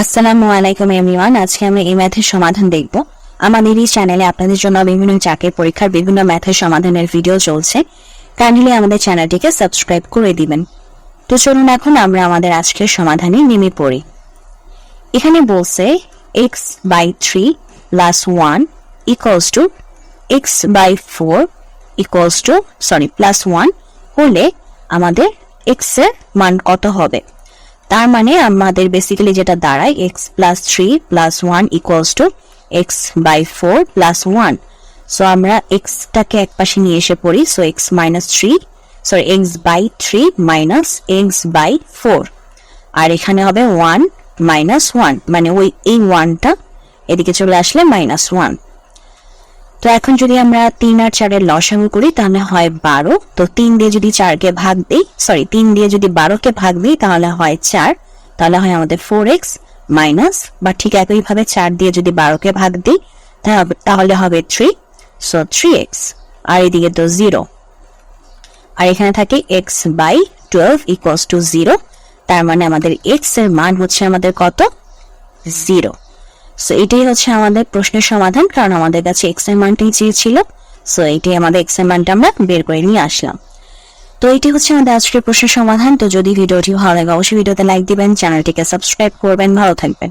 আসসালামু আলাইকুম এভরিওয়ান, আজকে আমরা এই ম্যাথের সমাধান দেখব। আমাদের এই চ্যানেলে আপনাদের জন্য বিভিন্ন চাকরির পরীক্ষার বিভিন্ন ম্যাথের সমাধানের ভিডিও চলছে। কাইন্ডলি আমাদের চ্যানেলটিকে সাবস্ক্রাইব করে দিবেন। তো চলুন এখন আমরা আমাদের আজকের সমাধানে নেমে পড়ি। এখানে বলছে x by three plus one equals to x by four equals to sorry plus one হলে আমাদের এক্সের মান কত হবে? তার মানে আমাদের বেসিক্যালি যেটা দাঁড়ায় x plus three plus one equals to x by four plus one so আমরা এক্সটাকে এক পাশে নিয়ে এসে পড়ি so x minus three sorry x by three minus x by four আর এখানে হবে ওয়ান মাইনাস ওয়ান মানে ওই, এই ওয়ানটা এদিকে চলে আসলে মাইনাস ওয়ান তো এখন যদি আমরা তিন আর চারের লসাগু করি, তাহলে হয় বারো। তো তিন দিয়ে যদি চারকে ভাগ দিই সরি তিন দিয়ে যদি বারোকে ভাগ দিই, তাহলে হয় চার। তাহলে হয় আমাদের ফোর এক্স মাইনাস বা ঠিক একইভাবে চার দিয়ে যদি বারোকে ভাগ দিই, তাহলে হবে থ্রি সো থ্রি এক্স আর এদিকে তো জিরো আর এখানে থাকে x by twelve equals to zero তার মানে আমাদের এক্সের মান হচ্ছে আমাদের কত? জিরো সো এটাই হচ্ছে আমাদের প্রশ্নের সমাধান, কারণ আমাদের কাছে এক্সের মানটাই চেয়েছিল সো এটাই আমাদের এক্সের মানটা আমরা বের করে নিয়ে আসলাম। তো এটি হচ্ছে আমাদের আজকের প্রশ্নের সমাধান, তো যদি ভিডিওটি ভালো লাগে, অবশ্যই ভিডিওতে লাইক দিবেন, চ্যানেলটিকে সাবস্ক্রাইব করবেন, ভালো থাকবেন।